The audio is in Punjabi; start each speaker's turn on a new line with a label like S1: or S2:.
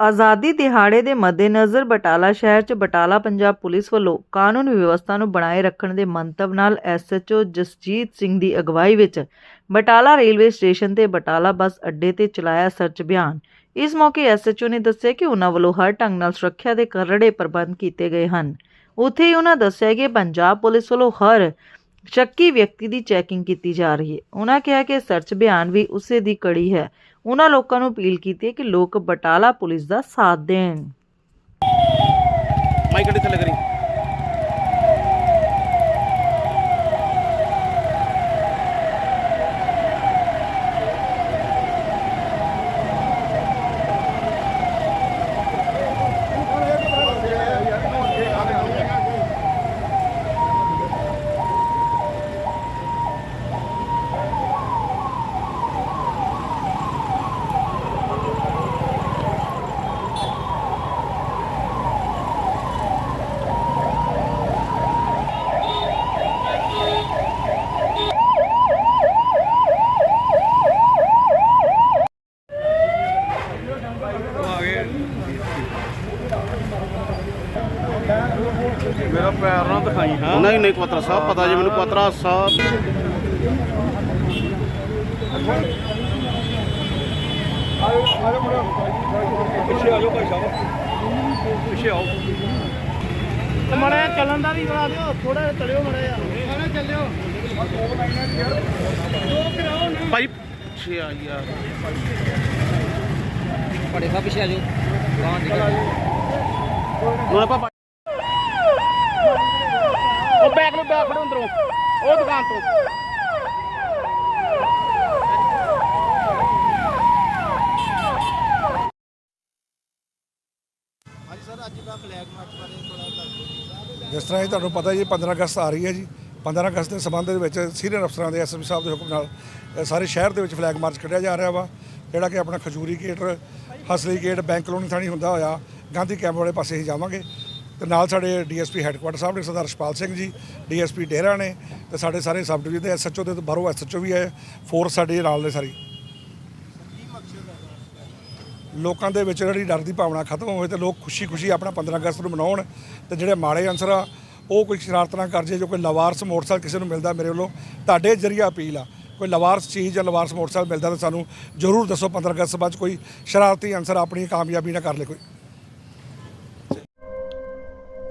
S1: ਆਜ਼ਾਦੀ ਦਿਹਾੜੇ ਦੇ ਮੱਦੇਨਜ਼ਰ ਬਟਾਲਾ ਸ਼ਹਿਰ 'ਚ ਬਟਾਲਾ ਪੰਜਾਬ ਪੁਲਿਸ ਵੱਲੋਂ ਕਾਨੂੰਨ ਵਿਵਸਥਾ ਨੂੰ ਬਣਾਏ ਰੱਖਣ ਦੇ ਮੰਤਵ ਨਾਲ ਐਸਐਚਓ ਜਸਜੀਤ ਸਿੰਘ ਦੀ ਅਗਵਾਈ ਵਿੱਚ ਬਟਾਲਾ ਰੇਲਵੇ ਸਟੇਸ਼ਨ ਤੇ ਬਟਾਲਾ ਬੱਸ ਅੱਡੇ ਤੇ ਚਲਾਇਆ ਸਰਚ ਅਭਿਆਨ। ਇਸ ਮੌਕੇ ਐਸਐਚਓ ਨੇ ਦੱਸਿਆ ਕਿ ਉਹਨਾਂ ਵੱਲੋਂ ਹਰ ਢੰਗ ਨਾਲ ਸੁਰੱਖਿਆ ਦੇ ਕਰੜੇ ਪ੍ਰਬੰਧ ਕੀਤੇ ਗਏ ਹਨ। ਉੱਥੇ ਹੀ ਉਹਨਾਂ ਦੱਸਿਆ ਕਿ ਪੰਜਾਬ ਪੁਲਿਸ ਵੱਲੋਂ ਹਰ ਸ਼ੱਕੀ ਵਿਅਕਤੀ ਦੀ ਚੈਕਿੰਗ ਕੀਤੀ ਜਾ ਰਹੀ ਹੈ। ਉਹਨਾਂ ਕਿਹਾ ਕਿ ਸਰਚ ਅਭਿਆਨ ਵੀ ਉਸੇ ਦੀ ਕੜੀ ਹੈ। ਉਹਨਾਂ ਲੋਕਾਂ ਨੂੰ ਅਪੀਲ ਕੀਤੀ ਹੈ ਕਿ ਲੋਕ ਬਟਾਲਾ ਪੁਲਿਸ ਦਾ ਸਾਥ ਦੇਣ।
S2: ਮਾਈਕ ਥੱਲੇ ਕਰੀ। ਮੇਰਾ ਪੈਰ ਨਾ ਦਿਖਾਈ ਹਾਂ।
S3: ਉਹਨਾਂ ਹੀ ਨਹੀਂ ਕੁਆਤਰਾ ਸਾਹਿਬ ਪਤਾ ਜੀ ਮੈਨੂੰ ਕੁਆਤਰਾ ਸਾਹਿਬ
S2: ਪਿੱਛੇ ਆ ਜਾਓ ਭਾਈ ਸਾਹਿਬ। ਪਿੱਛੇ ਆਓ।
S3: ਮੜਿਆ ਚੱਲਣ ਦਾ ਵੀ ਬਣਾ ਦਿਓ ਥੋੜਾ ਜਿਹਾ ਚਲਿਓ ਮੜਿਆ ਮੜਿਆ ਚੱਲਿਓ ਭਾਈ ਪਿੱਛੇ ਆ ਯਾਰ।
S4: ਬੜੇ ਪਿੱਛੇ ਆ ਜਾਓ। ਨਿਕਲ
S3: ਬੈਗ ਫੜੋ ਅੰਦਰੋਂ। ਉਹ ਦੁਕਾਨ ਤੋਂ।
S5: ਜਿਸ ਤਰ੍ਹਾਂ ਇਹ ਤੁਹਾਨੂੰ ਪਤਾ ਜੀ 15 ਅਗਸਤ ਆ ਰਹੀ ਹੈ ਜੀ। 15 ਅਗਸਤ ਦੇ ਸੰਬੰਧ ਦੇ ਵਿੱਚ ਸੀਨੀਅਰ ਅਫਸਰਾਂ ਦੇ ਐਸਐਸਪੀ ਸਾਹਿਬ ਦੇ ਹੁਕਮ ਨਾਲ ਸਾਰੇ ਸ਼ਹਿਰ ਦੇ ਵਿੱਚ ਫਲੈਗ ਮਾਰਚ ਕੱਢਿਆ ਜਾ ਰਿਹਾ ਵਾ ਜਿਹੜਾ ਕਿ ਆਪਣਾ Khajuri gate Hasli gate bank colony ਥਾਣੀ ਹੁੰਦਾ ਹੋਇਆ ਗਾਂਧੀ ਕੈਂਪ ਵਾਲੇ ਪਾਸੇ ਹੀ ਜਾਵਾਂਗੇ। ਤੇ ਨਾਲ ਸਾਡੇ ਡੀਐਸਪੀ ਹੈੱਡਕੁਆਟਰ ਸਾਹਿਬ ਨੇ ਸਰਦਾਰ ਰਸ਼ਪਾਲ ਸਿੰਘ ਜੀ, ਡੀਐਸਪੀ ਡੇਰਾ ਨੇ ਤੇ ਸਾਡੇ ਸਾਰੇ ਸਬ ਡਿਵੀਜ਼ਨ ਦੇ ਐਸਐਚਓ ਦੇ ਬਾਹਰੋਂ ਐਸਐਚਓ ਵੀ ਹੈ ਫੋਰਸ ਸਾਡੇ ਨਾਲ ਨੇ ਸਾਰੀ। ਲੋਕਾਂ ਦੇ ਵਿੱਚ ਜਿਹੜੀ ਡਰ ਦੀ ਭਾਵਨਾ ਖਤਮ ਹੋਵੇ ਤੇ ਲੋਕ ਖੁਸ਼ੀ-ਖੁਸ਼ੀ ਆਪਣਾ 15 ਅਗਸਤ ਨੂੰ ਮਨਾਉਣ ਤੇ ਜਿਹੜੇ ਮਾੜੇ ਅਨਸਰ ਆ, ਉਹ ਕੋਈ ਸ਼ਰਾਰਤ ਨਾ ਕਰ ਜੇ, ਜੋ ਕੋਈ ਲਵਾਰਸ ਮੋਟਰਸਾਈਕਲ ਕਿਸੇ ਨੂੰ ਮਿਲਦਾ ਮੇਰੇ ਵੱਲੋਂ, ਤੁਹਾਡੇ ਜਰੀਆ ਅਪੀਲ ਆ। ਕੋਈ ਲਵਾਰਸ ਚੀਜ਼ ਜਾਂ ਲਵਾਰਸ ਮੋਟਰਸਾਈਕਲ ਮਿਲਦਾ ਤਾਂ ਸਾਨੂੰ ਜ਼ਰੂਰ ਦੱਸੋ 15 ਅਗਸਤ ਬਾਅਦ 'ਚ ਕੋਈ ਸ਼ਰਾਰਤੀ ਅਨਸਰ ਆਪਣੀ ਕਾਮਯਾਬੀ ਨਾ ਕਰ ਲੇ ਕੋਈ।